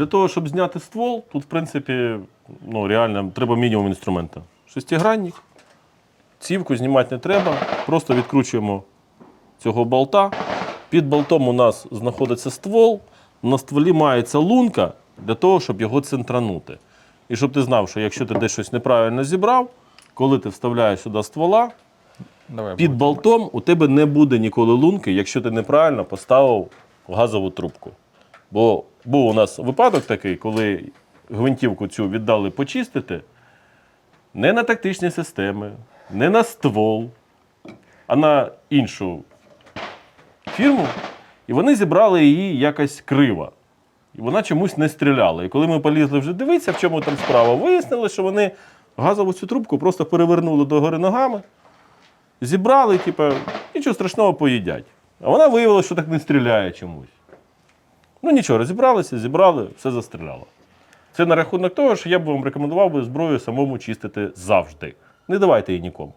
Для того, щоб зняти ствол, тут, в принципі, ну, реально треба мінімум інструмента. Шестигранник. Цівку знімати не треба. Просто відкручуємо цього болта. Під болтом у нас знаходиться ствол. На стволі мається лунка для того, щоб його центранути. І щоб ти знав, що якщо ти десь щось неправильно зібрав, коли ти вставляєш сюди ствола, Давай. під болтом у тебе не буде ніколи лунки, якщо ти неправильно поставив газову трубку. Бо був у нас випадок такий, коли гвинтівку цю віддали почистити не на тактичні системи, не на ствол, а на іншу фірму. І вони зібрали її якось криво. І вона чомусь не стріляла. І коли ми полізли вже дивитися, в чому там справа, вияснили, що вони газову цю трубку просто перевернули догори ногами, зібрали, типу, нічого страшного поїдять. А вона виявила, що так не стріляє чомусь. Ну нічого, розібралися, зібрали, все застріляло. Це на рахунок того, що я б вам рекомендував би зброю самому чистити завжди. Не давайте її нікому.